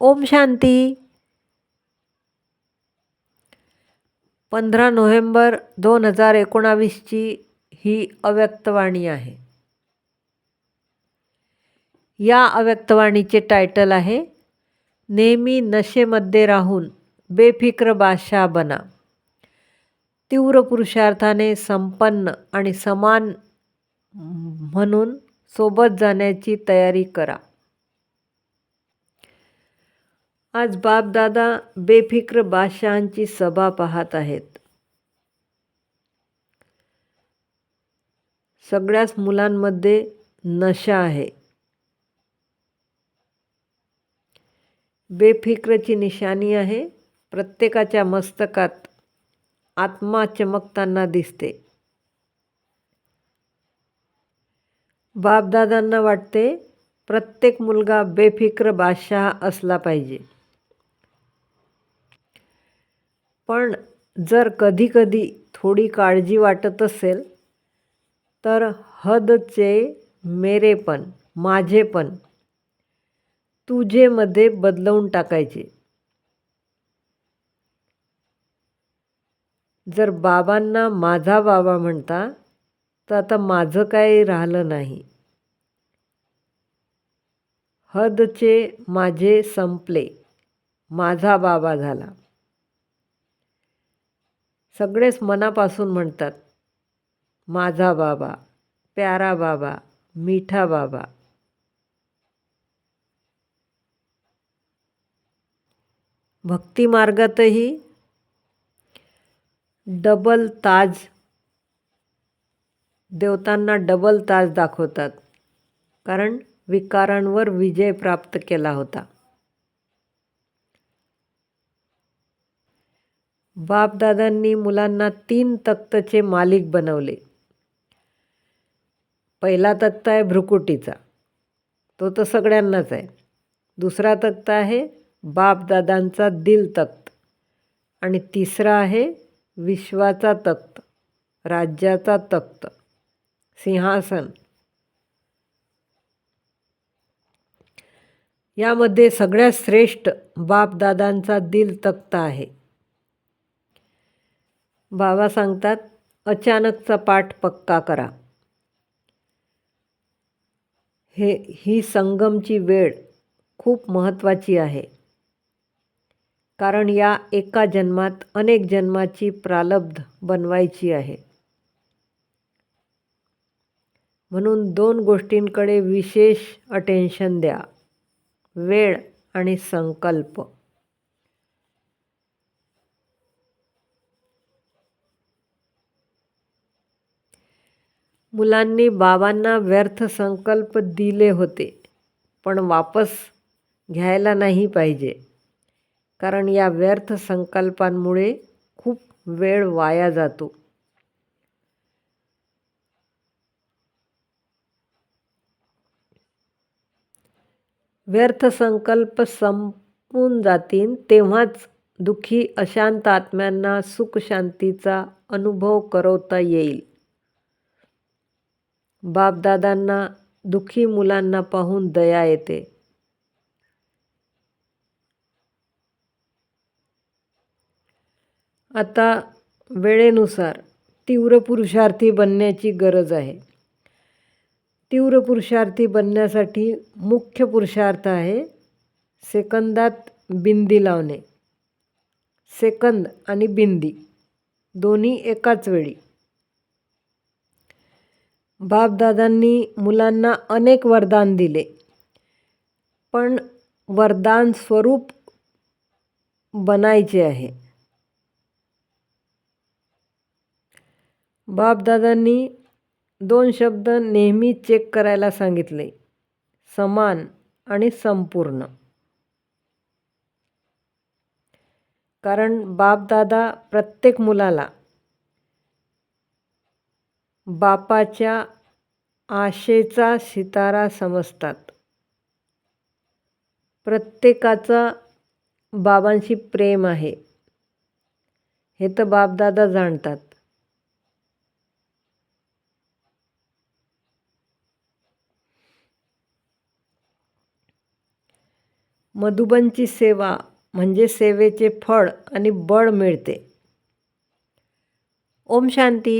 ओम शांती. पंधरा नोव्हेंबर दोन हजार एकोणावीसची ही अव्यक्तवाणी आहे. या अव्यक्तवाणीचे टायटल आहे नेहमी नशेमध्ये राहून बेफिक्र बादशाह बना. तीव्र पुरुषार्थाने संपन्न आणि समान म्हणून सोबत जाण्याची तयारी करा. आज बापदादा बेफिक्र बादशहांची सभा पाहत आहेत. सगळ्याच मुलांमध्ये नशा आहे. बेफिक्रची निशाणी आहे. प्रत्येकाच्या मस्तकात आत्मा चमकताना दिसते. बापदादांना वाटते प्रत्येक मुलगा बेफिक्र बादशाह असला पाहिजे. पण जर कधीकधी थोडी काळजी वाटत असेल तर हदचे मेरेपण माझेपण तुझेमध्ये बदलवून टाकायचे. जर बाबांना माझा बाबा म्हणता तर आता माझं काही राहिलं नाही. हदचे माझे संपले माझा बाबा झाला. सगळेच मनापासून म्हणतात माझा बाबा प्यारा बाबा मिठा बाबा. भक्तिमार्गातही डबल ताज देवतांना डबल ताज दाखवतात कारण विकारांवर विजय प्राप्त केला होता. बापदादांनी मुलांना तीन तख्तचे मालिक बनवले. पहिला तक्ता आहे भ्रुकुटीचा. तो तर सगळ्यांनाच आहे. दुसरा तक्ता आहे बापदादांचा दिल तख्त. आणि तिसरा आहे विश्वाचा तख्त राज्याचा तख्त. सिंहासन. यामध्ये सगळ्यात श्रेष्ठ बापदादांचा दिल तख्त आहे. बाबा सांगतात अचानकचा पाठ पक्का करा. हे ही संगमची वेळ खूप महत्त्वाची आहे. कारण या एका जन्मात अनेक जन्माची प्रालब्ध बनवायची आहे. म्हणून दोन गोष्टींकडे विशेष अटेन्शन द्या. वेळ आणि संकल्प. मुलांनी बाबांना व्यर्थ संकल्प दिले होते पण वापस घ्यायला नाही पाहिजे. कारण या व्यर्थ संकल्पांमुळे खूप वेळ वाया जातो. व्यर्थ संकल्प संपून जातील तेव्हाच दुःखी अशांत आत्म्यांना सुखशांतीचा अनुभव करवता येईल. बापदादांना दुःखी मुलांना पाहून दया येते. आता वेळेनुसार तीव्र पुरुषार्थी बनण्याची गरज आहे. तीव्र पुरुषार्थी बनण्यासाठी मुख्य पुरुषार्थ आहे सेकंदात बिंदी लावणे. सेकंद आणि बिंदी दोन्ही एकाच वेळी. बापदादांनी मुलांना अनेक वरदान दिले. पण वरदान स्वरूप बनायचे आहे. बापदादांनी दोन शब्द नेहमी चेक करायला सांगितले. समान आणि संपूर्ण. कारण बापदादा प्रत्येक मुलाला बापाच्या आशेचा सितारा समजतात. प्रत्येकाचा बाबांशी प्रेम आहे. हे तर बापदादा जाणतात. मधुबनची सेवा म्हणजे सेवेचे फळ आणि बळ मिळते. ओम शांती.